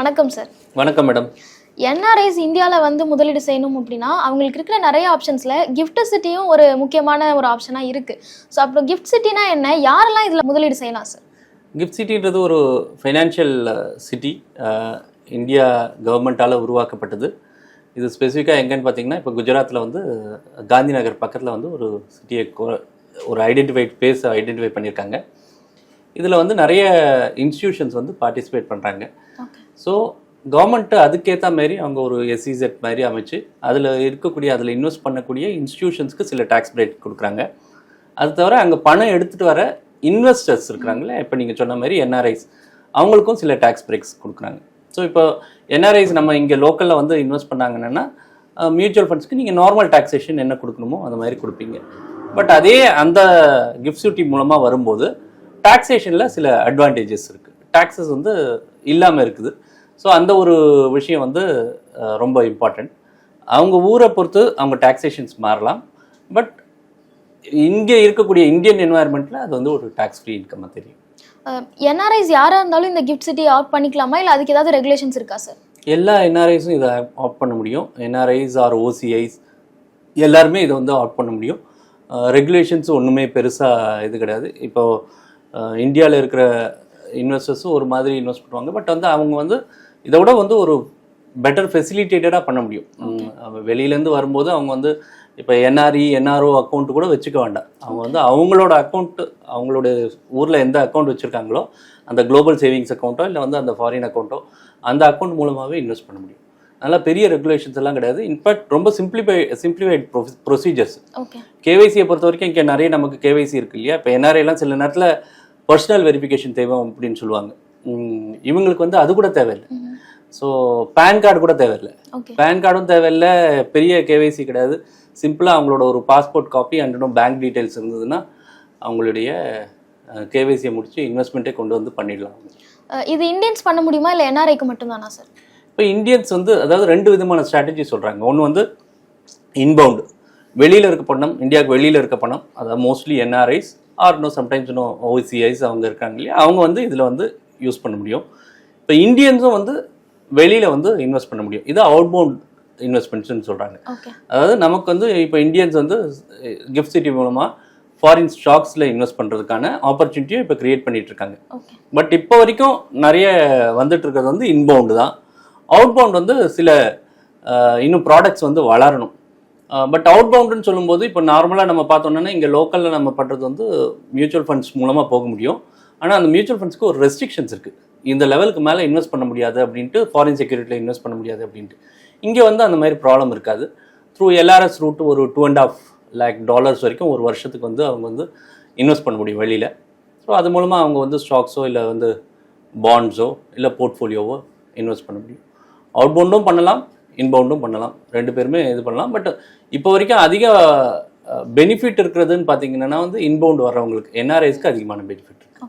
வணக்கம் சார் வணக்கம் madam NRIs இந்தியாவில் வந்து முதலீடு செய்யணும் அப்படின்னா அவங்களுக்கு இருக்கிற நிறைய ஆப்ஷன்ஸில் கிஃப்ட் சிட்டியும் ஒரு முக்கியமான ஒரு ஆப்ஷனாக இருக்குது ஸோ அப்புறம் கிஃப்ட் சிட்டினா என்ன? யாரெல்லாம் இதில் முதலீடு செய்யலாம் சார் கிஃப்ட் சிட்டின்றது ஒரு ஃபைனான்ஷியல் சிட்டி இந்தியா கவர்மெண்ட்டால் உருவாக்கப்பட்டது. இது ஸ்பெசிஃபிக்காக எங்கன்னு பார்த்தீங்கன்னா இப்போ குஜராத்தில் வந்து காந்தி நகர் பக்கத்தில் வந்து ஒரு சிட்டியை ஒரு ஐடென்டிஃபைட் பிளேஸ் ஐடென்டிஃபை பண்ணியிருக்காங்க இதில் வந்து நிறைய இன்ஸ்டிடியூஷன்ஸ் வந்து பார்ட்டிசிபேட் பண்ணுறாங்க ஸோ கவர்மெண்ட்டு அதுக்கேற்ற மாதிரி அவங்க ஒரு எஸ்இசெட் மாதிரி அமைச்சு அதில் இருக்கக்கூடிய அதில் இன்வெஸ்ட் பண்ணக்கூடிய இன்ஸ்டியூஷன்ஸ்க்கு சில டேக்ஸ் பிரேக் கொடுக்குறாங்க. அது தவிர அங்கே பணம் எடுத்துகிட்டு வர இன்வெஸ்டர்ஸ் இருக்கிறாங்களே இப்போ நீங்கள் சொன்ன மாதிரி என்ஆர்ஐஸ் அவங்களுக்கும் சில டேக்ஸ் பிரேக்ஸ் கொடுக்குறாங்க. ஸோ இப்போ என்ஆர்ஐஸ் நம்ம இங்கே லோக்கலில் வந்து இன்வெஸ்ட் பண்ணாங்கன்னா மியூச்சுவல் ஃபண்ட்ஸ்க்கு நீங்கள் நார்மல் டாக்ஸேஷன் என்ன கொடுக்கணுமோ அந்த மாதிரி கொடுப்பீங்க. பட் அதே அந்த கிஃப்ட் சூட்டி மூலமாக வரும்போது டாக்ஸேஷனில் சில அட்வான்டேஜஸ் இருக்குது டாக்ஸஸ் வந்து இல்லாமல் இருக்குது. ஸோ அந்த ஒரு விஷயம் வந்து ரொம்ப இம்பார்ட்டண்ட் அவங்க ஊரை பொறுத்து அவங்க டாக்ஸேஷன்ஸ் மாறலாம். பட் இங்கே இருக்கக்கூடிய இந்தியன் என்வாயர்மெண்ட்டில் அது வந்து ஒரு டாக்ஸ் ஃப்ரீ இன்கம்மாக தெரியும் என்ஆர்ஐஸ் யாராக இருந்தாலும் இந்த கிஃப்ட் சிட்டி ஆஃப் பண்ணிக்கலாமா? இல்லை அதுக்கு ஏதாவது ரெகுலேஷன்ஸ் இருக்கா சார் எல்லா என்ஆர்ஐஸும் இதை ஆஃப் பண்ண முடியும். என்ஆர்ஐஸ் ஆர் ஓசிஐஸ் எல்லாருமே இதை வந்து ஆஃப் பண்ண முடியும். ரெகுலேஷன்ஸ் ஒன்றுமே பெருசாக இது கிடையாது. இப்போ இந்தியாவில் இருக்கிற இன்வெஸ்டர்ஸும் ஒரு மாதிரி இன்வெஸ்ட் பண்ணுவாங்க. பட் வந்து அவங்க வந்து இதை விட வந்து ஒரு பெட்டர் ஃபெசிலிட்டேட்டடாக பண்ண முடியும். வெளியிலேருந்து வரும்போது அவங்க வந்து இப்போ என்ஆர்இ என்ஆர்ஓ அக்கௌண்ட் கூட வச்சுக்க வேண்டாம். அவங்க வந்து அவங்களோட அக்கௌண்ட் அவங்களோட ஊரில் எந்த அக்கௌண்ட் வச்சுருக்காங்களோ அந்த குளோபல் சேவிங்ஸ் அக்கௌண்ட்டோ இல்லை வந்து அந்த ஃபாரின் அக்கௌண்ட்டோ அந்த அக்கௌண்ட் மூலமாகவே இன்வெஸ்ட் பண்ண முடியும். அதனால் பெரிய ரெகுலேஷன்ஸ் எல்லாம் கிடையாது. இன்ஃபேக்ட் ரொம்ப சிம்பிளிஃபை சிம்பிளிஃபைட் ப்ரொசீஜர்ஸ் கேவைசியை பொறுத்த வரைக்கும் இங்கே நிறைய நமக்கு கேவைசி இருக்கு இல்லையா? இப்போ எல்லாம் சில நேரத்தில் பர்சனல் வெரிஃபிகேஷன் தேவை அப்படின்னு சொல்லுவாங்க. இவங்களுக்கு வந்து அது கூட தேவையில்லை. ஸோ பேன் கார்டு கூட தேவையில்லை. பேன் கார்டும் தேவையில்லை பெரிய கேவைசி கிடையாது. சிம்பிளாக அவங்களோட ஒரு பாஸ்போர்ட் காப்பி அண்ட் இன்னும் பேங்க் டீட்டெயில்ஸ் இருந்ததுன்னா அவங்களுடைய கேவைசியை முடிச்சு இன்வெஸ்ட்மெண்ட்டே கொண்டு வந்து பண்ணிடலாம். இது இந்தியன்ஸ் பண்ண முடியுமா? இல்லை என்ஆர்ஐக்கு மட்டும்தானா சார் இப்போ இந்தியன்ஸ் வந்து அதாவது ரெண்டு விதமான ஸ்ட்ராட்டஜி சொல்கிறாங்க ஒன்று வந்து இன்பவுண்டு வெளியில் இருக்க பணம் இந்தியாவுக்கு வெளியில் இருக்க பணம். அதாவது மோஸ்ட்லி என்ஆர்ஐஸ் ஆர் இன்னும் சம்டைம்ஸ் இன்னும் ஓசிஐஸ் அவங்க இருக்காங்க இல்லையா? அவங்க வந்து இதில் வந்து யூஸ் பண்ண முடியும். இப்போ இந்தியன்ஸும் வந்து வெளியில் வந்து இன்வெஸ்ட் பண்ண முடியும். இது அவுட்பவுண்ட் இன்வெஸ்ட்மெண்ட்ஸ்னு சொல்கிறாங்க அதாவது நமக்கு வந்து இப்போ இந்தியன்ஸ் வந்து கிஃப்ட் சிட்டி மூலமாக ஃபாரின் ஸ்டாக்ஸில் இன்வெஸ்ட் பண்ணுறதுக்கான ஆப்பர்ச்சுனிட்டியும் இப்போ கிரியேட் பண்ணிட்டு இருக்காங்க பட் இப்போ வரைக்கும் நிறைய வந்துட்டு இருக்கிறது வந்து இன்பவுண்டு தான். அவுட்பவுண்ட் வந்து சில இன்னும் ப்ராடக்ட்ஸ் வந்து வளரணும். பட் அவுட்பவுண்டுன்னு சொல்லும்போது இப்போ நார்மலாக நம்ம பார்த்தோம்னா இங்கே லோக்கலில் நம்ம பண்ணுறது வந்து மியூச்சுவல் ஃபண்ட்ஸ் மூலமாக போக முடியும். ஆனால் அந்த மியூச்சுவல் ஃபண்ட்ஸ்க்கு ஒரு ரெஸ்ட்ரிக்ஷன்ஸ் இருக்குது இந்த லெவலுக்கு மேலே இன்வெஸ்ட் பண்ண முடியாது அப்படின்ட்டு ஃபாரின் செக்யூரிட்டியில் இன்வெஸ்ட் பண்ண முடியாது அப்படின்ட்டு. இங்கே வந்து அந்த மாதிரி ப்ராப்ளம் இருக்காது. த்ரூ எல்ஆர்எஸ் ரூட் ஒரு two and half lakh dollars வரைக்கும் ஒரு வருஷத்துக்கு வந்து அவங்க வந்து இன்வெஸ்ட் பண்ண முடியும் வெளியில். ஸோ அது மூலமாக அவங்க வந்து ஸ்டாக்ஸோ இல்லை வந்து பாண்ட்ஸோ இல்லை போர்ட்ஃபோலியோவோ இன்வெஸ்ட் பண்ண முடியும். அவுட்பவுண்டும் பண்ணலாம் இன்பவுண்டும் பண்ணலாம். ரெண்டு பேருமே இது பண்ணலாம். பட் இப்போ வரைக்கும் அதிக பெனிஃபிட் இருக்கிறதுன்னு பார்த்தீங்கன்னா வந்து இன்பவுண்ட் வர்றவங்களுக்கு என்ஆர்ஐஸ்க்கு அதிகமான பெனிஃபிட் இருக்கு.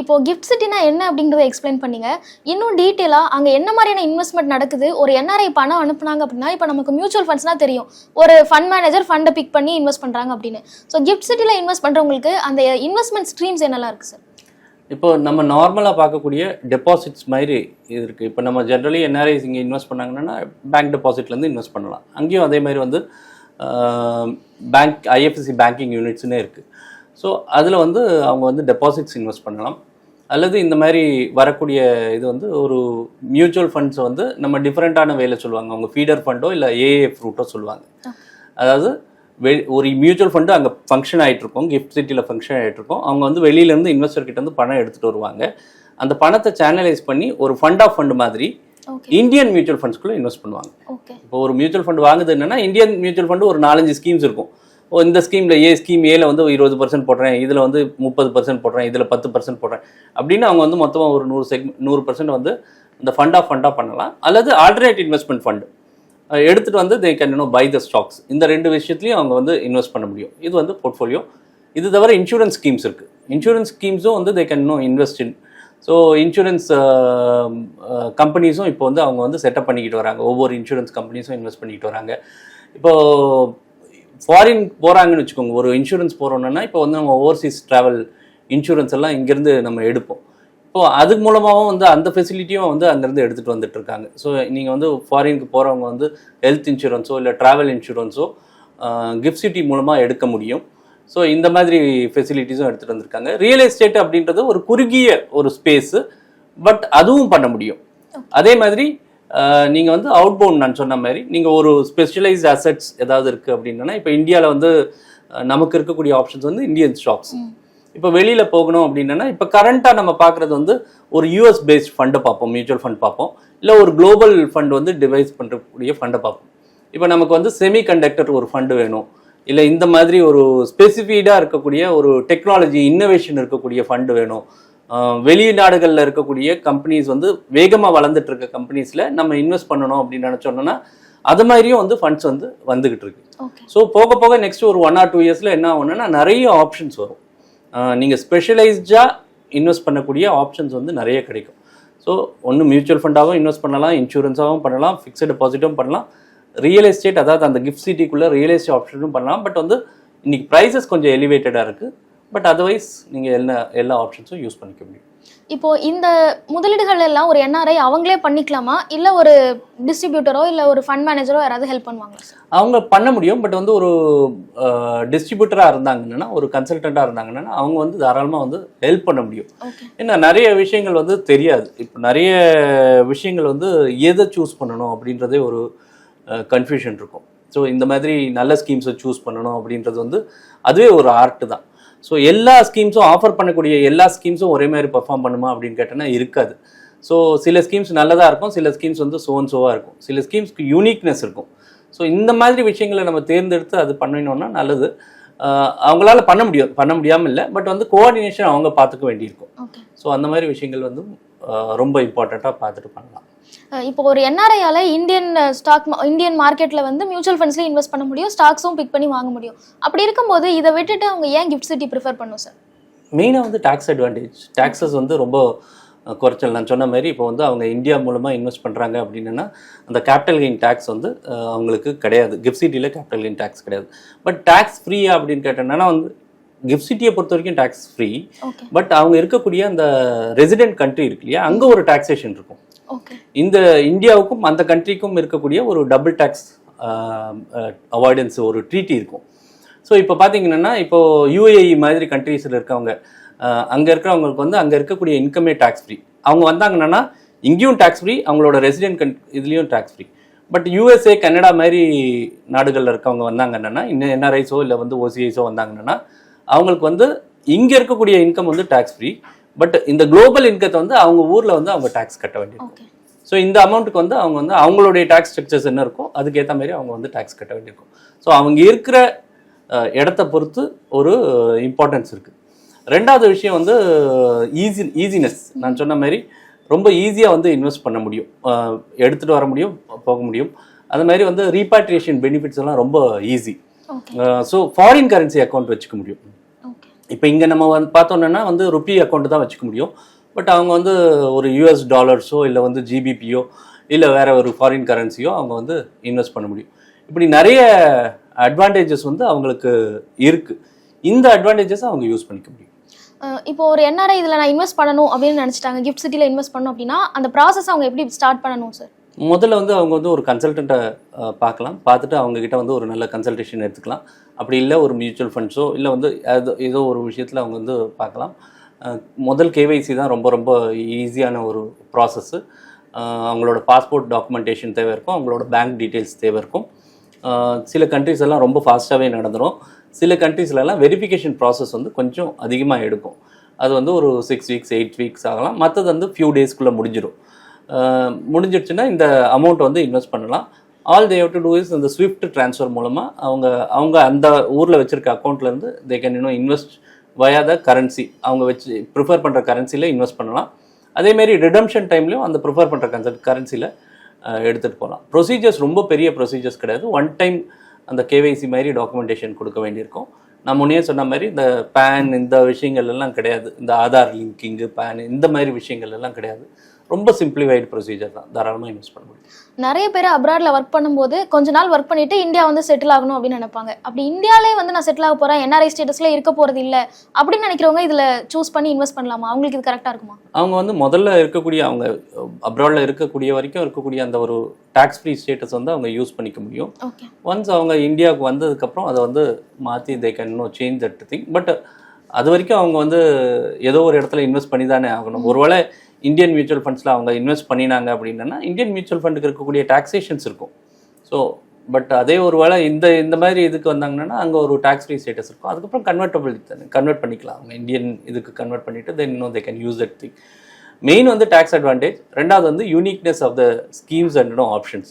இப்போது இப்போ கிஃப்ட் சிட்டினா என்ன அப்படின்றத எக்ஸ்பிளைன் பண்ணீங்க. இன்னும் டீட்டெயிலாக அங்கே என்ன மாதிரியான இன்வெஸ்ட்மெண்ட் நடக்குது? ஒரு என்ஆர்ஐ பணம் அனுப்புனாங்க அப்படின்னா இப்போ நமக்கு மியூச்சுவல் ஃபண்ட்ஸ்னா தெரியும். ஒரு ஃபண்ட் மேனேஜர் ஃபண்டை பிக் பண்ணி இன்வெஸ்ட் பண்ணுறாங்க அப்படின்னு. ஸோ கிஃப்ட் சிட்டியில் இன்வெஸ்ட் பண்ணுறவங்களுக்கு அந்த இன்வெஸ்ட்மெண்ட் ஸ்ட்ரீம்ஸ் என்னெல்லாம் இருக்குது சார் இப்போ நம்ம நார்மலாக பார்க்கக்கூடிய டெபாசிட்ஸ் மாதிரி இது இருக்குது இப்போ நம்ம ஜென்ரலி என்ஆர்ஐஸ் இங்கே இன்வெஸ்ட் பண்ணாங்கன்னா பேங்க் டெபாசிட்லேருந்து இன்வெஸ்ட் பண்ணலாம். அங்கேயும் அதே மாதிரி வந்து பேங்க் ஐஎஃப்எஸ்சி பேங்கிங் யூனிட்ஸ்னே இருக்குது ஸோ அதில் வந்து அவங்க வந்து டெபாசிட்ஸ் இன்வெஸ்ட் பண்ணலாம். அல்லது இந்த மாதிரி வரக்கூடிய இது வந்து ஒரு மியூச்சுவல் ஃபண்ட்ஸ் வந்து நம்ம டிஃப்ரெண்ட்டான வேலை சொல்லுவாங்க. அவங்க ஃபீடர் ஃபண்டோ இல்லை ஏஏஎஃப் ரூட்டோ சொல்லுவாங்க. அதாவது வெ ஒரு மியூச்சுவல் ஃபண்டு அங்கே ஃபங்க்ஷன் ஆகிட்டு இருக்கும் கிஃப்ட் சிட்டியில் ஃபங்க்ஷன் ஆகிட்டு இருக்கும் அவங்க வந்து வெளியிலேருந்து இன்வெஸ்டர் கிட்ட இருந்து பணம் எடுத்துகிட்டு வருவாங்க. அந்த பணத்தை சேனலைஸ் பண்ணி ஒரு ஃபண்ட் ஆஃப் ஃபண்ட் மாதிரி இந்தியன் மியூச்சுவல் ஃபண்ட்ஸ்குள்ளே இன்வெஸ்ட் பண்ணுவாங்க. இப்போ ஒரு மியூச்சுவல் ஃபண்ட் வாங்குது என்னன்னா இந்தியன் மியூச்சுவல் ஃபண்டு ஒரு நாலஞ்சு ஸ்கீம்ஸ் இருக்கும். இந்த ஸ்கீமில் ஏ ஸ்கீம் ஏல வந்து இருபது பர்சன்ட் போடுறேன் இதில் வந்து முப்பது பர்சன்ட் போடுறேன் இதில் பத்து பர்சன்ட் போடுறேன். அப்படின்னு அவங்க வந்து மொத்தமாக ஒரு நூறு செக் நூறு பர்சன்ட் வந்து இந்த ஃபண்டாக ஃபண்டாக பண்ணலாம். அல்லது ஆல்டர்னேட் இன்வெஸ்ட்மெண்ட் ஃபண்ட் எடுத்துகிட்டு வந்து they can no buy the stocks இந்த ரெண்டு விஷயத்துலையும் அவங்க வந்து இன்வெஸ்ட் பண்ண முடியும். இது வந்து போர்ட்ஃபோலியோ இது தவிர இன்சூரன்ஸ் ஸ்கீம்ஸ் இருக்குது இன்சூரன்ஸ் ஸ்கீம்ஸும் வந்து they can no invest in so insurance கம்பெனிஸும் இப்போ வந்து அவங்க வந்து செட்டப் பண்ணிக்கிட்டு வராங்க. ஒவ்வொரு இன்சூரன்ஸ் கம்பெனிஸும் இன்வெஸ்ட் பண்ணிக்கிட்டு வராங்க. இப்போது ஃபாரின் போகிறாங்கன்னு வச்சுக்கோங்க. ஒரு இன்சூரன்ஸ் போகிறோன்னா இப்போ வந்து நம்ம ஓவர்சீஸ் ட்ராவல் இன்சூரன்ஸ் எல்லாம் இங்கேருந்து நம்ம எடுப்போம். இப்போ அது மூலமாகவும் வந்து அந்த ஃபெசிலிட்டியும் வந்து அங்கேருந்து எடுத்துகிட்டு வந்துட்டு இருக்காங்க. ஸோ நீங்கள் வந்து ஃபாரினுக்கு போகிறவங்க வந்து ஹெல்த் இன்சூரன்ஸோ இல்லை ட்ராவல் இன்சூரன்ஸோ கிஃப்ட் சிட்டி மூலமாக எடுக்க முடியும். ஸோ இந்த மாதிரி ஃபெசிலிட்டிஸும் எடுத்துகிட்டு வந்திருக்காங்க. ரியல் எஸ்டேட் அப்படின்றது ஒரு குறுகிய ஒரு ஸ்பேஸு பட் அதுவும் பண்ண முடியும். அதே மாதிரி நீங்கள் வந்து அவுட் பவுண்ட் நான் சொன்ன மாதிரி நீங்கள் ஒரு ஸ்பெஷலைஸ்ட் அசெட்ஸ் ஏதாவது இருக்குது அப்படின்னா இப்போ இந்தியாவில் வந்து நமக்கு இருக்கக்கூடிய ஆப்ஷன்ஸ் வந்து இந்தியன் ஸ்டாக்ஸ் இப்போ வெளியில் போகணும் அப்படின்னா இப்போ கரண்ட்டாக நம்ம பார்க்குறது வந்து ஒரு யூஎஸ் பேஸ்ட் ஃபண்டை பார்ப்போம் மியூச்சுவல் ஃபண்ட் பார்ப்போம். இல்லை ஒரு குளோபல் ஃபண்ட் வந்து டிவைஸ் பண்ணுறக்கூடிய ஃபண்டை பார்ப்போம். இப்போ நமக்கு வந்து செமி கண்டக்டர் ஒரு ஃபண்டு வேணும். இல்லை இந்த மாதிரி ஒரு ஸ்பெசிஃபைடாக இருக்கக்கூடிய ஒரு டெக்னாலஜி இன்னோவேஷன் இருக்கக்கூடிய ஃபண்டு வேணும். வெளிநாடுகளில் இருக்கக்கூடிய கம்பெனிஸ் வந்து வேகமாக வளர்ந்துட்டு இருக்க கம்பெனிஸில் நம்ம இன்வெஸ்ட் பண்ணணும் அப்படின்னு நினச்சோன்னா அது மாதிரியும் வந்து ஃபண்ட்ஸ் வந்து வந்துகிட்டு இருக்கு. ஸோ போக போக நெக்ஸ்ட் ஒரு ஒன் ஆர் டூ இயர்ஸில் என்ன ஆகும்னா நிறைய ஆப்ஷன்ஸ் வரும். நீங்கள் ஸ்பெஷலைஸ்டாக இன்வெஸ்ட் பண்ணக்கூடிய ஆப்ஷன்ஸ் வந்து நிறைய கிடைக்கும். ஸோ ஒன்று மியூச்சுவல் ஃபண்டாகவும் இன்வெஸ்ட் பண்ணலாம் இன்சூரன்ஸாகவும் பண்ணலாம் ஃபிக்ஸட் டெபாசிட்டும் பண்ணலாம். ரியல் எஸ்டேட் அதாவது அந்த கிஃப்ட் சிட்டிக்குள்ளே ரியல் எஸ்டேட் ஆப்ஷனும் பண்ணலாம். பட் வந்து இன்னைக்கு ப்ரைஸஸ் கொஞ்சம் எலிவேட்டடாக இருக்குது பட் அதர்வைஸ் நீங்கள் எல்லா எல்லா ஆப்ஷன்ஸும் யூஸ் பண்ணிக்க முடியும். இப்போ இந்த முதலீடுகள் எல்லாம் ஒரு என்ஆர்ஐ அவங்களே பண்ணிக்கலாமா? இல்ல ஒரு டிஸ்ட்ரிபியூட்டரோ இல்ல ஒரு ஃபண்ட் மேனேஜரோ யாராவது ஹெல்ப் பண்ணுவாங்களா? சார் அவங்க பண்ண முடியும் பட் வந்து ஒரு டிஸ்ட்ரிபியூட்டராக இருந்தாங்கன்னா ஒரு கன்சல்டண்ட்டாக இருந்தாங்கன்னா அவங்க வந்து தாராளமாக வந்து ஹெல்ப் பண்ண முடியும். ஏன்னா நிறைய விஷயங்கள் வந்து தெரியாது. இப்போ நிறைய விஷயங்கள் வந்து எதை சூஸ் பண்ணணும் அப்படின்றதே ஒரு கன்ஃபியூஷன் இருக்கும். ஸோ இந்த மாதிரி நல்ல ஸ்கீம்ஸை சூஸ் பண்ணணும் அப்படின்றது வந்து அதுவே ஒரு ஆர்ட் தான். ஸோ எல்லா ஸ்கீம்ஸும் ஆஃபர் பண்ணக்கூடிய எல்லா ஸ்கீம்ஸும் ஒரே மாதிரி பெர்ஃபார்ம் பண்ணுமா அப்படின்னு கேட்டோன்னா இருக்காது. ஸோ சில ஸ்கீம்ஸ் நல்லதாக இருக்கும் சில ஸ்கீம்ஸ் வந்து சோன் சோவாக இருக்கும். சில ஸ்கீம்ஸ்க்கு யூனிக்னஸ் இருக்கும். ஸோ இந்த மாதிரி விஷயங்களை நம்ம தேர்ந்தெடுத்து அது பண்ணினோம்னா நல்லது. அவங்களால பண்ண முடியும் பண்ண முடியாமல் இல்லை பட் வந்து கோஆர்டினேஷன் அவங்க பார்த்துக்க வேண்டியிருக்கும். ஸோ அந்த மாதிரி விஷயங்கள் வந்து ரொம்ப இம்பார்ட்டண்ட்டாக பார்த்துட்டு பண்ணலாம். இப்போ ஒரு என்ஆர்ஐயால இந்தியன் ஸ்டாக் இந்தியன் மார்க்கெட்ல வந்து மியூச்சுவல் ஃபண்ட்ஸ்ல இன்வெஸ்ட் பண்ண முடியும் ஸ்டாக்ஸும் பிக் பண்ணி வாங்க முடியும். அப்படி இருக்கும்போது இதை விட்டுட்டு அவங்க ஏன் கிஃப்ட் சிட்டி ப்ரிஃபர் பண்ணும் சார் மெயினாக வந்து டேக்ஸ் அட்வான்டேஜ் டேக்ஸஸ் வந்து ரொம்ப குறைச்சல். நான் சொன்ன மாதிரி இப்போ வந்து அவங்க இந்தியா மூலமாக இன்வெஸ்ட் பண்ணுறாங்க அப்படின்னா அந்த கேபிட்டல் கெயின் டேக்ஸ் வந்து அவங்களுக்கு கிடையாது. கிஃப்ட் சிட்டியில் கேபிட்டல் கெயின் டேக்ஸ் கிடையாது. பட் டேக்ஸ் ஃப்ரீயா அப்படின்னு கேட்டேன்னா வந்து கிஃப்ட் சிட்டியை பொறுத்த வரைக்கும் டேக்ஸ் ஃப்ரீ பட் அவங்க இருக்கக்கூடிய அந்த ரெசிடென்ட் கண்ட்ரி இருக்கு இல்லையா அங்கே ஒரு டாக்ஸேஷன் இருக்கும். இந்த இந்தியாவுக்கும் அந்த கண்ட்ரிக்கும் இருக்கக்கூடிய ஒரு டபுள் டேக்ஸ் அவாய்டன்ஸ் ஒரு ட்ரீட்டி இருக்கும். ஸோ இப்போ பார்த்தீங்கன்னா இப்போ யூஏஇ மாதிரி கண்ட்ரீஸில் இருக்கவங்க அங்கே இருக்கிறவங்களுக்கு வந்து அங்கே இருக்கக்கூடிய இன்கமே டேக்ஸ் ஃப்ரீ அவங்க வந்தாங்கன்னா இங்கேயும் டேக்ஸ் ஃப்ரீ அவங்களோட ரெசிடென்ட் கன் இதுலேயும் tax free but USA Canada மாதிரி நாடுகளில் இருக்கவங்க வந்தாங்கன்னா இன்னும் என்ஆர்ஐஸோ இல்லை வந்து ஓசிஐஸோ வந்தாங்கன்னா அவங்களுக்கு வந்து இங்கே இருக்கக்கூடிய இன்கம் வந்து டேக்ஸ் ஃப்ரீ பட் இந்த குளோபல் இன்கத்தை வந்து அவங்க ஊரில் வந்து அவங்க டேக்ஸ் கட்ட வேண்டியிருக்கும் ஸோ இந்த அமௌண்ட்டுக்கு வந்து அவங்க வந்து அவங்களுடைய டேக்ஸ் ஸ்ட்ரக்சர்ஸ் என்ன இருக்கோ அதுக்கேற்ற மாதிரி அவங்க வந்து டேக்ஸ் கட்ட வேண்டியிருக்கும் ஸோ அவங்க இருக்கிற இடத்த பொறுத்து ஒரு இம்பார்ட்டன்ஸ் இருக்குது ரெண்டாவது விஷயம் வந்து ஈஸி ஈஸினஸ் நான் சொன்ன மாதிரி ரொம்ப ஈஸியாக வந்து இன்வெஸ்ட் பண்ண முடியும். எடுத்துகிட்டு வர முடியும் போக முடியும். அது மாதிரி வந்து ரீபாட்ரியேஷன் பெனிஃபிட்ஸ் எல்லாம் ரொம்ப easy so foreign currency account வச்சுக்க முடியும். இப்போ இங்கே நம்ம வந்து பார்த்தோம்னா வந்து ருப்பி அக்கௌண்ட் தான் வச்சுக்க முடியும். பட் அவங்க வந்து ஒரு யூஎஸ் டாலர்ஸோ இல்லை வந்து ஜிபிபியோ இல்லை வேற ஒரு ஃபாரின் கரன்சியோ அவங்க வந்து இன்வெஸ்ட் பண்ண முடியும். இப்படி நிறைய அட்வான்டேஜஸ் வந்து அவங்களுக்கு இருக்குது இந்த அட்வான்டேஜஸ் அவங்க யூஸ் பண்ணிக்க முடியும். இப்போ ஒரு என்ஆர்ஐ இதில் நான் இன்வெஸ்ட் பண்ணணும் அப்படின்னு நினச்சிட்டாங்க. கிஃப்ட் சிட்டியில் இன்வெஸ்ட் பண்ணணும் அப்படின்னா அந்த ப்ராசஸ் அவங்க எப்படி ஸ்டார்ட் பண்ணணும் சார் முதல்ல வந்து அவங்க வந்து ஒரு கன்சல்டண்ட்டை பார்க்கலாம். பார்த்துட்டு அவங்கக்கிட்ட வந்து ஒரு நல்ல கன்சல்டேஷன் எடுத்துக்கலாம். அப்படி இல்லை ஒரு மியூச்சுவல் ஃபண்ட்ஸோ இல்லை வந்து அது ஏதோ ஒரு விஷயத்தில் அவங்க வந்து பார்க்கலாம். முதல் கேவைசி தான் ரொம்ப ரொம்ப ஈஸியான ஒரு ப்ராசஸ்ஸு அவங்களோட பாஸ்போர்ட் டாக்குமெண்டேஷன் தேவை இருக்கும். அவங்களோட பேங்க் டீட்டெயில்ஸ் தேவை இருக்கும். சில கண்ட்ரிஸ் எல்லாம் ரொம்ப ஃபாஸ்ட்டாகவே நடந்துடும் சில கண்ட்ரீஸ்லலாம் வெரிஃபிகேஷன் ப்ராசஸ் வந்து கொஞ்சம் அதிகமாக எடுக்கும். அது வந்து ஒரு சிக்ஸ் வீக்ஸ் எயிட் வீக்ஸ் ஆகலாம். மற்றது வந்து ஃபியூ டேஸ்க்குள்ளே முடிஞ்சிடும் முடிஞ்சிடுச்சுன்னா இந்த அமௌண்ட் வந்து இன்வெஸ்ட் பண்ணலாம். All they have to do is இந்த ஸ்விஃப்ட் ட்ரான்ஸ்ஃபர் மூலமாக அவங்க அவங்க அந்த ஊரில் வச்சிருக்க அக்கௌண்ட்லேருந்து தே கேன் இன்னும் இன்வெஸ்ட் வயா த கரன்சி அவங்க வச்சு ப்ரிஃபர் பண்ணுற கரன்சியில் இன்வெஸ்ட் பண்ணலாம். அதேமாரி ரிடம்ஷன் டைம்லையும் அந்த ப்ரிஃபர் பண்ணுற கன்சல்ட் கரன்சியில் எடுத்துகிட்டு போகலாம் ப்ரொசீஜர்ஸ் ரொம்ப பெரிய ப்ரொசீஜர்ஸ் கிடையாது. ஒன் டைம் அந்த கேவைசி மாதிரி டாக்குமெண்டேஷன் கொடுக்க வேண்டியிருக்கும். நான் முன்னே சொன்ன மாதிரி இந்த பேன் இந்த விஷயங்கள் எல்லாம் கிடையாது. இந்த ஆதார் லிங்கிங்கு பேன் இந்த மாதிரி விஷயங்கள் எல்லாம் கிடையாது. ரொம்ப சிம்பிளிஃபைடு ப்ரொசீஜர் தான். தாராளமாக இன்வெஸ்ட் பண்ண முடியும். நிறைய பேர் அப்ராட்ல ஒர்க் பண்ணும்போது கொஞ்ச நாள் ஒர்க் பண்ணிட்டு இந்தியா வந்து செட்டில் ஆகணும் அப்படின்னு நினைப்பாங்க. அப்படி இந்தியாலே வந்து நான் செட்டில் ஆக போறேன் என்ஆர்ஐ ஸ்டேட்டஸ்ல இருக்க போறது இல்ல அப்படின்னு நினைக்கிறவங்க இதுல சூஸ் பண்ணி இன்வெஸ்ட் பண்ணலாமா? அவங்களுக்கு இது கரெக்டா இருக்குமா? அவங்க வந்து முதல்ல இருக்கக்கூடிய அவங்க அப்ராடில் இருக்கக்கூடிய வரைக்கும் இருக்கக்கூடிய அந்த ஒரு டாக்ஸ் ஃப்ரீ ஸ்டேட்டஸ் வந்து அவங்க யூஸ் பண்ணிக்க முடியும். ஒன்ஸ் அவங்க இந்தியாவுக்கு வந்ததுக்கப்புறம் அதை வந்து மாற்றி they can no change that thing but அது வரைக்கும் அவங்க வந்து ஏதோ ஒரு இடத்துல இன்வெஸ்ட் பண்ணி தானே ஆகணும் ஒருவேளை இந்தியன் மியூச்சுவல் ஃபண்ட்ஸில் அவங்க இன்வெஸ்ட் பண்ணினாங்க அப்படின்னா இந்தியன் மியூச்சுவல் ஃபண்டுக்கு இருக்கக்கூடிய டாக்ஸேஷன்ஸ் இருக்கும். ஸோ பட் அதே ஒரு வேளை இந்த இந்த மாதிரி இதுக்கு வந்தாங்கன்னா அங்கே ஒரு டாக்ஸ் ஃப்ரீ ஸ்டேட்டஸ் இருக்கும். அதுக்கப்புறம் கன்வெர்ட்டபிள் கன்வெர்ட் பண்ணிக்கலாம். அவங்க இந்தியன் இதுக்கு கன்வெர்ட் பண்ணிட்டு தென் இன்னும் they can use that thing main வந்து டாக்ஸ் அட்வான்டேஜ் ரெண்டாவது வந்து uniqueness of the schemes and options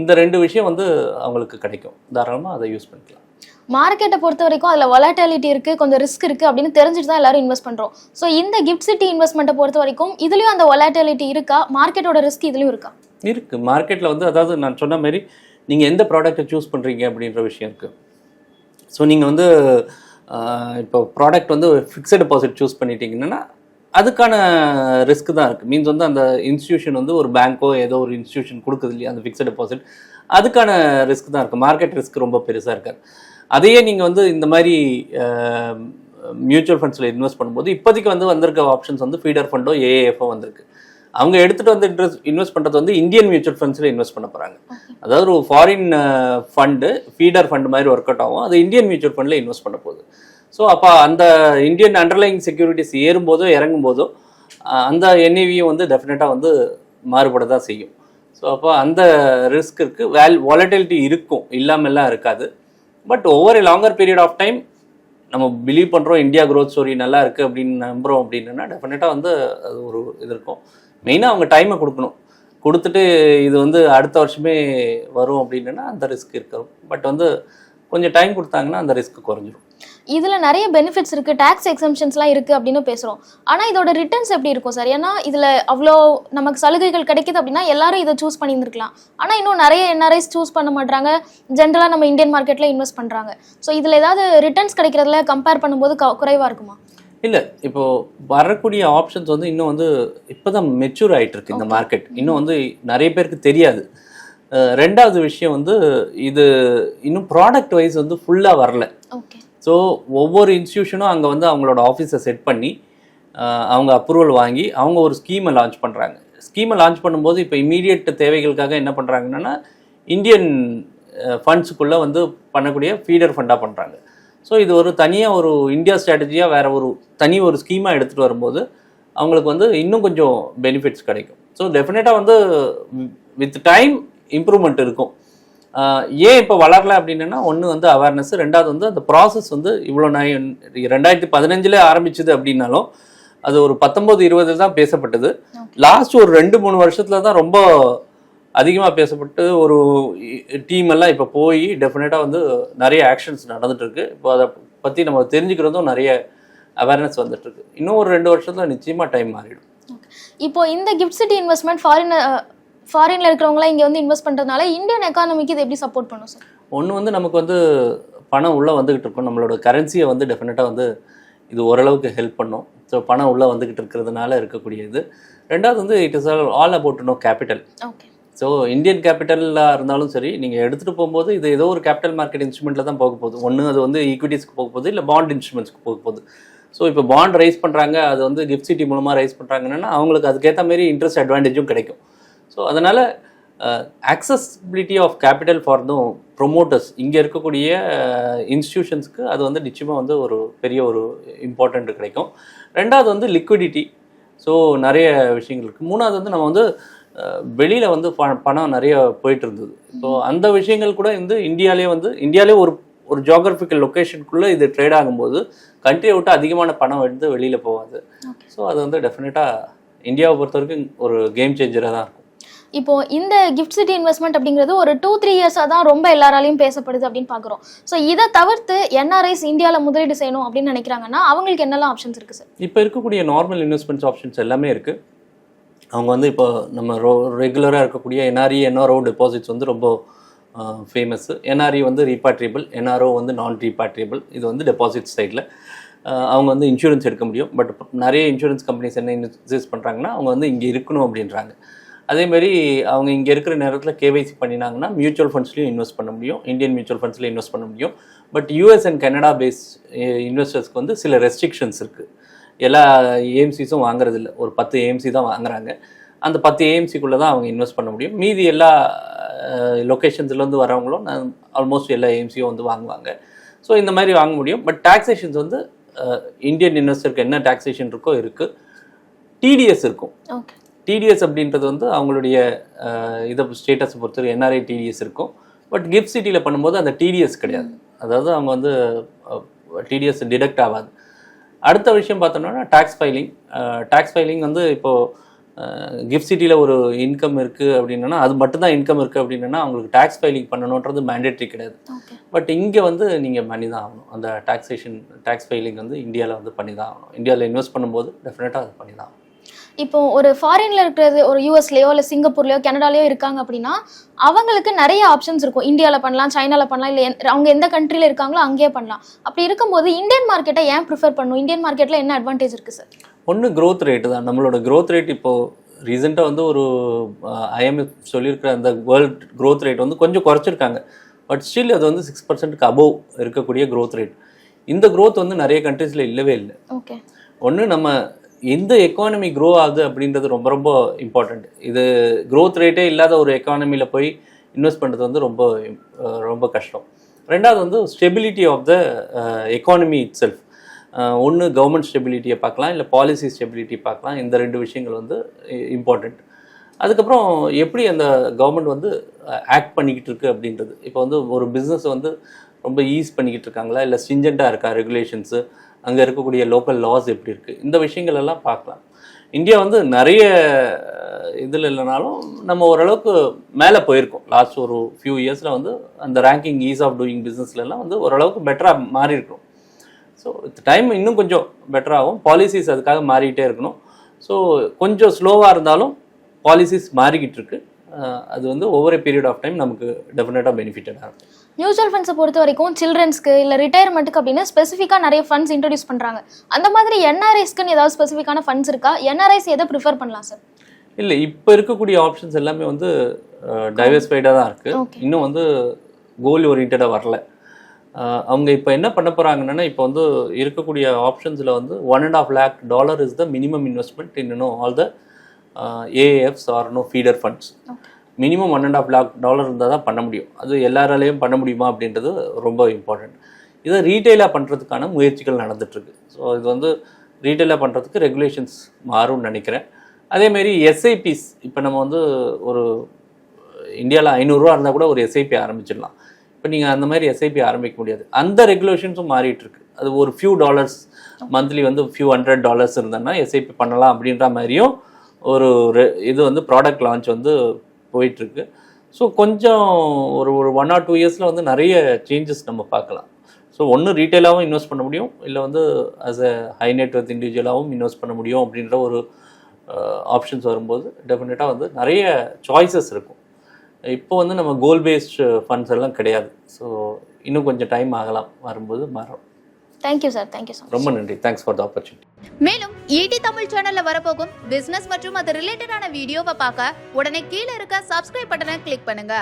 இந்த ரெண்டு விஷயம் வந்து அவங்களுக்கு கிடைக்கும். தாராளமாக அதை யூஸ் பண்ணிக்கலாம். மார்க்கெட்டை பொறுத்த வரைக்கும் அதில் வொலாட்டாலிட்டி இருக்குது கொஞ்சம் ரிஸ்க் இருக்குது அப்படின்னு தெரிஞ்சுட்டு தான் எல்லாரும் இன்வெஸ்ட் பண்ணுறோம் ஸோ இந்த கிஃப்ட் சிட்டி இன்வெஸ்ட்மெண்ட்டை பொறுத்த வரைக்கும் இதுலேயும் அந்த வொலாட்டாலிட்டி இருக்கா? மார்க்கெட்டோட ரிஸ்க் இதுலேயும் இருக்கா? இருக்குது மார்க்கெட்டில் வந்து அதாவது நான் சொன்ன மாதிரி நீங்கள் எந்த ப்ராடக்ட்டை சூஸ் பண்ணுறீங்க அப்படின்ற விஷயம் இருக்குது ஸோ நீங்கள் வந்து இப்போ ப்ராடக்ட் வந்து ஃபிக்ஸட் டெபாசிட் சூஸ் பண்ணிட்டீங்கன்னா அதுக்கான ரிஸ்க் தான் இருக்குது மீன்ஸ் வந்து அந்த இன்ஸ்டியூஷன் வந்து ஒரு பேங்க்கோ ஏதோ ஒரு இன்ஸ்டியூஷன் கொடுக்குது இல்லையா அந்த ஃபிக்ஸட் டெபாசிட் அதுக்கான ரிஸ்க் தான் இருக்குது மார்க்கெட் ரிஸ்க் ரொம்ப பெருசாக இருக்காது. அதையே நீங்கள் வந்து இந்த மாதிரி மியூச்சுவல் ஃபண்ட்ஸில் இன்வெஸ்ட் பண்ணும்போது இப்போதைக்கு வந்து வந்திருக்க ஆப்ஷன்ஸ் வந்து ஃபீடர் ஃபண்டோ ஏஏஎஃப்ஓ வந்திருக்கு. அவங்க எடுத்துகிட்டு வந்து இன்ட்ரெஸ்ட் இன்வெஸ்ட் பண்ணுறது வந்து இந்தியன் மியூச்சுவல் ஃபண்ட்ஸில் இன்வெஸ்ட் பண்ண போகிறாங்க அதாவது ஒரு ஃபாரின் ஃபண்டு ஃபீடர் ஃபண்ட் மாதிரி ஒர்க் அவுட் ஆகும். அது இந்தியன் மியூச்சுவல் ஃபண்டில் இன்வெஸ்ட் பண்ண போகுது. ஸோ அப்போ அந்த இந்தியன் அண்டர்லைங் செக்யூரிட்டிஸ் ஏறும்போதோ இறங்கும் போதோ அந்த என்ஏவியும் வந்து டெஃபினட்டாக வந்து மாறுபட தான் செய்யும். ஸோ அப்போ அந்த ரிஸ்க் இருக்குது வேல் வாலட்டிலிட்டி இருக்கும். இல்லாமல்லாம் இருக்காது. பட் ஒவ்வொரு லாங்கர் பீரியட் ஆஃப் டைம் நம்ம பிலீவ் பண்ணுறோம் இந்தியா க்ரோத் ஸ்டோரி நல்லா இருக்குது அப்படின்னு நம்புகிறோம் அப்படின்னா டெஃபினட்டாக வந்து அது ஒரு இது இருக்கும். மெயினாக அவங்க டைமை கொடுக்கணும். கொடுத்துட்டு இது வந்து அடுத்த வருஷமே வரும் அப்படின்னா அந்த ரிஸ்க் இருக்கும் பட் வந்து கொஞ்சம் டைம் கொடுத்தாங்கன்னா அந்த ரிஸ்க் குறைஞ்சிரும். இதுல நிறைய பெனிஃபிட்ஸ் இருக்கு. டாக்ஸ் எக்ஸம்ஷன்ஸ்லாம் இருக்கு அப்படின்னு பேசுறோம். ஆனா இதோட ரிட்டர்ன்ஸ் எப்படி இருக்கும் சார் ஏன்னா இதுல அவ்வளோ நமக்கு சலுகைகள் கிடைக்குது அப்படின்னா எல்லாரும் இதை சூஸ் பண்ணியிருந்திருக்கலாம். ஆனா இன்னும் நிறைய என்ஆர்ஐஸ் சூஸ் பண்ண மாட்டாங்க ஜென்ரலா நம்ம இந்தியன் மார்க்கெட்ல இன்வெஸ்ட் பண்றாங்க. ஸோ இதுல ஏதாவது ரிட்டர்ன்ஸ் கிடைக்கிறதுல கம்பேர் பண்ணும்போது க- குறைவா இருக்குமா? இல்லை இப்போ வரக்கூடிய ஆப்ஷன்ஸ் வந்து இன்னும் வந்து இப்போ தான் மெச்சூர் ஆயிட்டு இருக்கு இந்த மார்க்கெட் இன்னும் வந்து நிறைய பேருக்கு தெரியாது. ரெண்டாவது விஷயம் வந்து இது இன்னும் ப்ராடக்ட் வைஸ் வந்து ஃபுல்லாக வரல. ஓகே ஸோ ஒவ்வொரு இன்ஸ்டியூஷனும் அங்கே வந்து அவங்களோட ஆஃபீஸை செட் பண்ணி அவங்க அப்ரூவல் வாங்கி அவங்க ஒரு ஸ்கீமை லான்ச் பண்ணுறாங்க ஸ்கீமை லான்ச் பண்ணும்போது இப்போ இமீடியட் தேவைகளுக்காக என்ன பண்ணுறாங்கன்னா இந்தியன் ஃபண்ட்ஸுக்குள்ளே வந்து பண்ணக்கூடிய ஃபீடர் ஃபண்டாக பண்ணுறாங்க ஸோ இது ஒரு தனியாக ஒரு இந்தியா ஸ்ட்ராட்டஜியாக வேற ஒரு தனி ஒரு ஸ்கீமாக எடுத்துகிட்டு வரும்போது அவங்களுக்கு வந்து இன்னும் கொஞ்சம் பெனிஃபிட்ஸ் கிடைக்கும். ஸோ டெஃபினட்டாக வந்து வித் டைம் இம்ப்ரூவ்மெண்ட் இருக்கும். ஏன் இப்போ வளரல அப்படின்னா ஒன்று வந்து அவேர்னஸ் ரெண்டாவது வந்து அந்த ப்ராசஸ் வந்து இவ்வளோ நை ரெண்டாயிரத்தி பதினஞ்சில் ஆரம்பிச்சது அப்படின்னாலும் அது ஒரு பத்தொம்போது இருபது தான் பேசப்பட்டது. லாஸ்ட் ஒரு ரெண்டு மூணு வருஷத்துல தான் ரொம்ப அதிகமாக பேசப்பட்டு ஒரு டீம் எல்லாம் இப்போ போய் டெஃபினட்டாக வந்து நிறைய ஆக்ஷன்ஸ் நடந்துட்டு இருக்கு இப்போ அதை பற்றி நம்ம தெரிஞ்சுக்கிறதும் நிறைய அவேர்னஸ் வந்துட்டு இருக்கு இன்னும் ஒரு ரெண்டு வருஷத்துல நிச்சயமாக டைம் மாறிடும். இப்போ இந்த கிஃப்ட் சிட்டி இன்வெஸ்ட்மெண்ட் ஃபாரின் ஃபாரின்ல இருக்கிறவங்களாம் இங்க வந்து இன்வெஸ்ட் பண்றதுனால இந்தியன் எக்கானமிக்கு இது எப்படி சப்போர்ட் பண்ணும் சார் ஒன்று வந்து நமக்கு வந்து பணம் உள்ளே வந்துக்கிட்டு இருக்கும். நம்மளோட கரன்சியை வந்து டெஃபினட்டாக வந்து இது ஓரளவுக்கு ஹெல்ப் பண்ணும். ஸோ பணம் உள்ளே வந்துக்கிட்டு இருக்கிறதுனால இருக்கக்கூடிய இது ரெண்டாவது வந்து it is all all about no capital okay so Indian கேபிட்டலாக இருந்தாலும் சரி நீங்கள் எடுத்துகிட்டு போகும்போது இது ஏதோ ஒரு கேபிட்டல் மார்க்கெட் இன்ஸ்ட்ருமெண்ட்டில் தான் போக போகுது. ஒன்று அது வந்து ஈக்விட்டிஸ்க்கு போக போகுது இல்லை பாண்ட் இன்ஸ்ட்ருமெண்ட்ஸ்க்கு போக போகுது. ஸோ இப்போ பாண்ட் ரைஸ் பண்ணுறாங்க அது வந்து கிஃப்ட் சிட்டி மூலமாக ரைஸ் பண்ணுறாங்கன்னா அவங்களுக்கு அதுக்கேற்ற மாதிரி இன்ட்ரெஸ்ட் அட்வான்டேஜும் கிடைக்கும். ஸோ அதனால் accessibility of capital for the promoters இங்கே இருக்கக்கூடிய இன்ஸ்டியூஷன்ஸ்க்கு அது வந்து நிச்சயமாக வந்து ஒரு பெரிய ஒரு இம்பார்ட்டண்ட் கிடைக்கும். ரெண்டாவது வந்து லிக்விடிட்டி ஸோ நிறைய விஷயங்கள் இருக்குது மூணாவது வந்து நம்ம வந்து வெளியில் வந்து பணம் நிறைய போயிட்டு இருந்தது ஸோ அந்த விஷயங்கள் கூட வந்து இந்தியாவிலே வந்து இந்தியாவிலே ஒரு ஒரு ஜியாகிரபிக்கல் லொக்கேஷனுக்குள்ளே இது ட்ரேட் ஆகும்போது கண்ட்ரியை விட்டு அதிகமான பணம் எடுத்து வெளியில் போகாது. ஸோ அது வந்து டெஃபினட்டாக இந்தியாவை பொறுத்த வரைக்கும் ஒரு கேம் சேஞ்சராக தான் இருக்கும். இப்போ இந்த கிஃப்ட் சிட்டி இன்வெஸ்ட்மெண்ட் அப்படிங்கிறது ஒரு டூ த்ரீ இயர்ஸாக தான் ரொம்ப எல்லாராலையும் பேசப்படுது அப்படின்னு பார்க்குறோம் ஸோ இதை தவிர்த்து என்ஆர்ஐஸ் இந்தியாவில் முதலீடு செய்யணும் அப்படின்னு நினைக்கிறாங்கன்னா அவங்களுக்கு என்னெல்லாம் ஆப்ஷன்ஸ் இருக்குது சார் இப்போ இருக்கக்கூடிய நார்மல் இன்வெஸ்ட்மெண்ட்ஸ் ஆப்ஷன்ஸ் எல்லாமே இருக்குது அவங்க வந்து இப்போ நம்ம ரோ ரெகுலராக இருக்கக்கூடிய என்ஆர்இ என்ஆர்ஓ டெபாசிட்ஸ் வந்து ரொம்ப ஃபேமஸ் என்ஆர்இ வந்து ரீபாட்ரியபிள் என்ஆர்ஓ வந்து நான் ரீபாட்ரியபிள் இது வந்து டெபாசிட் சைடில் அவங்க வந்து இன்சூரன்ஸ் எடுக்க முடியும். பட் நிறைய இன்சூரன்ஸ் கம்பெனிஸ் என்ன இன்சூஸ் பண்ணுறாங்கன்னா அவங்க வந்து இங்கே இருக்கணும் அப்படின்றாங்க. அதேமாரி அவங்க இங்கே இருக்கிற நேரத்தில் கேவைசி பண்ணினாங்கன்னா மியூச்சுவல் ஃபண்ட்ஸ்லையும் இன்வெஸ்ட் பண்ண முடியும். இந்தியன் மியூச்சுவல் ஃபண்ட்ஸ்லையும் இன்வெஸ்ட் பண்ண முடியும். But US and Canada base இன்வெஸ்டர்ஸ்க்கு வந்து சில ரெஸ்ட்ரிக்ஷன்ஸ் இருக்குது எல்லா ஏஎம்சிஸும் வாங்குறதில்ல. ஒரு பத்து ஏஎம்சி தான் வாங்குறாங்க. அந்த பத்து ஏஎம்சிக்குள்ளே தான் அவங்க இன்வெஸ்ட் பண்ண முடியும். மீதி எல்லா eh, லொக்கேஷன்ஸ்லேருந்து வரவங்களும் ஆல்மோஸ்ட் எல்லா ஏஎம்சியும் வந்து வாங்குவாங்க. ஸோ இந்த மாதிரி வாங்க முடியும். பட் டாக்ஸேஷன்ஸ் வந்து eh, இந்தியன் இன்வெஸ்டருக்கு என்ன டாக்ஸேஷன் இருக்கோ இருக்குது டிடிஎஸ் இருக்கும். ஓகே டிடிஎஸ் அப்படின்றது வந்து அவங்களுடைய இதை ஸ்டேட்டஸை பொறுத்தவரை என்ஆர்ஐ டிடிஎஸ் இருக்கும். பட் கிஃப்ட் சிட்டியில் பண்ணும்போது அந்த டிடிஎஸ் கிடையாது. அதாவது அவங்க வந்து டிடிஎஸ் டிடக்ட் ஆகாது. அடுத்த விஷயம் பார்த்தோம்னா டேக்ஸ் ஃபைலிங் டேக்ஸ் ஃபைலிங் வந்து இப்போது கிஃப்ட் சிட்டியில் ஒரு இன்கம் இருக்குது அப்படின்னா அது மட்டும்தான் இன்கம் இருக்குது அப்படின்னா அவங்களுக்கு டேக்ஸ் ஃபைலிங் பண்ணணுன்றது மேண்டேட்ரி கிடையாது. பட் இங்கே வந்து நீங்கள் பண்ணி தான் ஆகணும். அந்த டாக்ஸேஷன் டேக்ஸ் ஃபைலிங் வந்து இந்தியாவில் வந்து பண்ணி தான் ஆகணும். இந்தியாவில் இன்வெஸ்ட் பண்ணும்போது டெஃபினட்டாக அது பண்ணி தான் ஆகணும். இப்போ ஒரு ஃபாரின்ல இருக்கிறது ஒரு யூஎஸ்லயோ இல்லை சிங்கப்பூர்லயோ கனடாலயோ இருக்காங்க அப்படின்னா அவங்களுக்கு நிறைய ஆப்ஷன்ஸ் இருக்கும். இந்தியாவில் பண்ணலாம் சைனால பண்ணலாம் இல்லை அவங்க எந்த கண்ட்ரியில் இருக்காங்களோ அங்கேயே பண்ணலாம். அப்படி இருக்கும்போது இந்தியன் மார்க்கெட்டை ஏன் ப்ரிஃபர் பண்ணும் இந்தியன் மார்க்கெட்டில் என்ன அட்வான்டேஜ் இருக்கு சார் ஒன்று growth ரேட்டு தான். நம்மளோட growth ரேட் இப்போது ரீசெண்டாக வந்து ஒரு ஐஎம்எஃப் சொல்லியிருக்கிற அந்த வேர்ல்ட் growth ரேட் வந்து கொஞ்சம் குறைச்சிருக்காங்க. பட் ஸ்டில் அது வந்து சிக்ஸ் பர்சன்ட்டுக்கு அபோவ் இருக்கக்கூடிய growth ரேட் இந்த growth வந்து நிறைய கண்ட்ரீஸில் இல்லவே இல்லை. ஓகே ஒன்று நம்ம எந்த எக்கானமி க்ரோ ஆகுது அப்படின்றது ரொம்ப ரொம்ப இம்பார்ட்டண்ட் இது க்ரோத் ரேட்டே இல்லாத ஒரு எக்கானமியில் போய் இன்வெஸ்ட் பண்ணுறது வந்து ரொம்ப ரொம்ப கஷ்டம். ரெண்டாவது வந்து stability of the economy itself ஒன்று கவர்மெண்ட் ஸ்டெபிலிட்டியை பார்க்கலாம் இல்லை பாலிசி ஸ்டெபிலிட்டி பார்க்கலாம். இந்த ரெண்டு விஷயங்கள் வந்து இம்பார்ட்டண்ட் அதுக்கப்புறம் எப்படி அந்த கவர்மெண்ட் வந்து ஆக்ட் பண்ணிக்கிட்டு இருக்கு அப்படின்றது. இப்போ வந்து ஒரு பிஸ்னஸ் வந்து ரொம்ப ஈஸ் பண்ணிக்கிட்டு இருக்காங்களா? இல்லை ஸ்டிஞ்சண்ட்டாக இருக்கா ரெகுலேஷன்ஸு அங்கே இருக்கக்கூடிய லோக்கல் லாஸ் எப்படி இருக்குது இந்த விஷயங்கள் எல்லாம் பார்க்கலாம். இந்தியா வந்து நிறைய இதில் இல்லைனாலும் நம்ம ஓரளவுக்கு மேலே போயிருக்கோம். லாஸ்ட் ஒரு ஃபியூ இயர்ஸில் வந்து அந்த ரேங்கிங் ஈஸ் ஆஃப் டூயிங் பிஸ்னஸ்லாம் வந்து ஓரளவுக்கு பெட்டராக மாறி இருக்கோம் ஸோ டைம் இன்னும் கொஞ்சம் பெட்டராகும் பாலிசிஸ் அதுக்காக மாறிக்கிட்டே இருக்கணும். ஸோ கொஞ்சம் ஸ்லோவாக இருந்தாலும் பாலிசிஸ் மாறிக்கிட்டு இருக்கு. அது வந்து ஒவ்வொரு பீரியட் ஆஃப் டைம் நமக்கு டெஃபினட்டாக பெனிஃபிட்டடாக இருக்கும் மியூச்சுவல் ஃபண்ட்ஸை பொறுத்த வரைக்கும் சில்ட்ரன்ஸ்க்கு இல்லை ரிட்டையர்மெண்ட்டுக்கு அப்படின்னு ஸ்பெசிஃபிக்காக நிறைய ஃபண்ட்ஸ் இன்ட்ரடியூஸ் பண்ணுறாங்க அந்த மாதிரி என்ஆர்ஐஸ்க்குன்னு ஏதாவது ஸ்பெசிஃபிக்கான ஃபண்ட்ஸ் இருக்கா? என்ஆர்ஐஸ் எதை ப்ரிஃபர் பண்ணலாம் சார் இல்லை இப்போ இருக்கக்கூடிய ஆப்ஷன்ஸ் எல்லாமே வந்து டைவர்ஸ்ஃபைடாக தான் இருக்குது. இன்னும் வந்து கோல் ஓரியன்டாக வரல அவங்க இப்போ என்ன பண்ண போகிறாங்கன்னா இப்போ வந்து இருக்கக்கூடிய ஆப்ஷன்ஸில் வந்து one and half lakh dollar is the minimum investment இன்னும் all the AIFs are no feeder funds minimum one and half lakh dollar இருந்தால் தான் பண்ண முடியும். அது எல்லாராலையும் பண்ண முடியுமா அப்படின்றது ரொம்ப இம்பார்ட்டண்ட் இதை ரீட்டெயிலாக பண்ணுறதுக்கான முயற்சிகள் நடந்துட்டுருக்கு. ஸோ இது வந்து ரீட்டெயிலாக பண்ணுறதுக்கு ரெகுலேஷன்ஸ் மாறும்னு நினைக்கிறேன். அதேமாரி எஸ்ஐபிஸ் இப்போ நம்ம வந்து ஒரு இந்தியாவில் ஐநூறுரூவா இருந்தால் கூட ஒரு எஸ்ஐபி ஆரம்பிச்சிடலாம். இப்போ நீங்கள் அந்த மாதிரி எஸ்ஐபி ஆரம்பிக்க முடியாது. அந்த ரெகுலேஷன்ஸும் மாறிட்டுருக்கு. அது ஒரு ஃபியூ டாலர்ஸ் மந்த்லி வந்து ஃபியூ ஹண்ட்ரட் டாலர்ஸ் இருந்ததுன்னா எஸ்ஐபி பண்ணலாம் அப்படின்ற மாதிரியும் ஒரு இது வந்து ப்ராடக்ட் லான்ச் வந்து போயிட்டுருக்கு. ஸோ கொஞ்சம் ஒரு ஒரு ஒன் ஆர் டூ இயர்ஸில் வந்து நிறைய சேஞ்சஸ் நம்ம பார்க்கலாம். ஸோ ஒன்று ரீட்டெயிலாகவும் இன்வெஸ்ட் பண்ண முடியும். இல்லை வந்து as a high net worth இண்டிவிஜுவலாகவும் invest பண்ண முடியும் அப்படின்ற ஒரு ஆப்ஷன்ஸ் வரும்போது டெஃபினட்டாக வந்து நிறைய சாய்ஸஸ் இருக்கும். இப்போ வந்து நம்ம கோல் பேஸ்டு ஃபண்ட்ஸ் எல்லாம் கிடையாது. ஸோ இன்னும் கொஞ்சம் டைம் ஆகலாம். வரும்போது மாறும். தேங்க்யூ சார் தேங்க்யூ ஸோ ரொம்ப நன்றி. தேங்க்ஸ் ஃபார் த ஆப்பர்ச்சுனிட்டி மேலும் ஈடி தமிழ் சேனல்ல வரப்போகும் பிசினஸ் மற்றும் அது ரிலேட்டடான வீடியோவை பார்க்க உடனே கீழே இருக்க சப்ஸ்கிரைப் பட்டனை கிளிக் பண்ணுங்க.